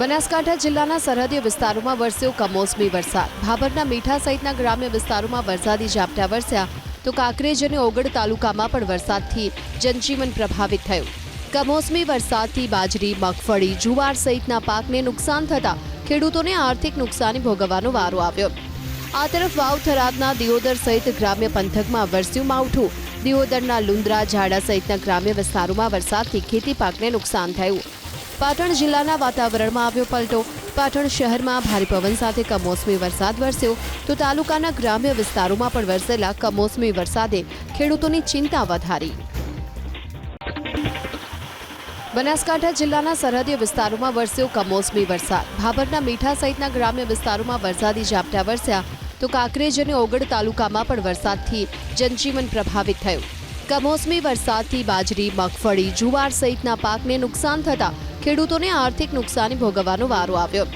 બનાસકાંઠા જિલ્લાના સરહદી વિસ્તારોમાં વરસ્યો કમોસમી વરસાદ. ભાભરના મીઠા સહિતના ગ્રામ્ય વિસ્તારોમાં વરસાદી ઝાપટા વરસ્યા તો કાંકરેજ અને ઓગળ તાલુકામાં પણ વરસાદથી જનજીવન પ્રભાવિત થયું. કમોસમી વરસાદથી બાજરી, મગફળી, જુવાર સહિતના પાકને નુકસાન થતાં ખેડૂતોને આર્થિક નુકસાની ભોગવવાનો વારો આવ્યો. આ તરફ વાવ થરાદના દિયોદર સહિત ગ્રામ્ય પંથકમાં વરસ્યું માવઠું. દિયોદરના લુંદ્રા, ઝાડા સહિતના ગ્રામ્ય વિસ્તારોમાં વરસાદથી ખેતી પાકને નુકસાન થયું. પાટણ જિલ્લાના વાતાવરણમાં આવ્યો પલટો. પાટણ શહેરમાં ભારે પવન સાથે કમોસમી વરસાદ વરસ્યો. તો તાલુકાના ગ્રામ્ય વિસ્તારોમાં પણ વરસેલા કમોસમી વરસાદે ખેડૂતોની ચિંતા વધારી. બનાસકાંઠા જિલ્લાના સરહદી વિસ્તારોમાં વરસ્યો કમોસમી વરસાદ. ભાભરના મીઠા સહિતના ગ્રામ્ય વિસ્તારોમાં વરસાદી ઝાપટા વરસ્યા. તો કાંકરેજ અને ઓગળ તાલુકામાં પણ વરસાદથી જનજીવન પ્રભાવિત થયું. કમોસમી વરસાદથી બાજરી, મગફળી, જુવાર સહિતના પાકને નુકસાન થતાં ખેડૂતોને આર્થિક નુકસાની ભોગવવાનો વારો આવ્યો.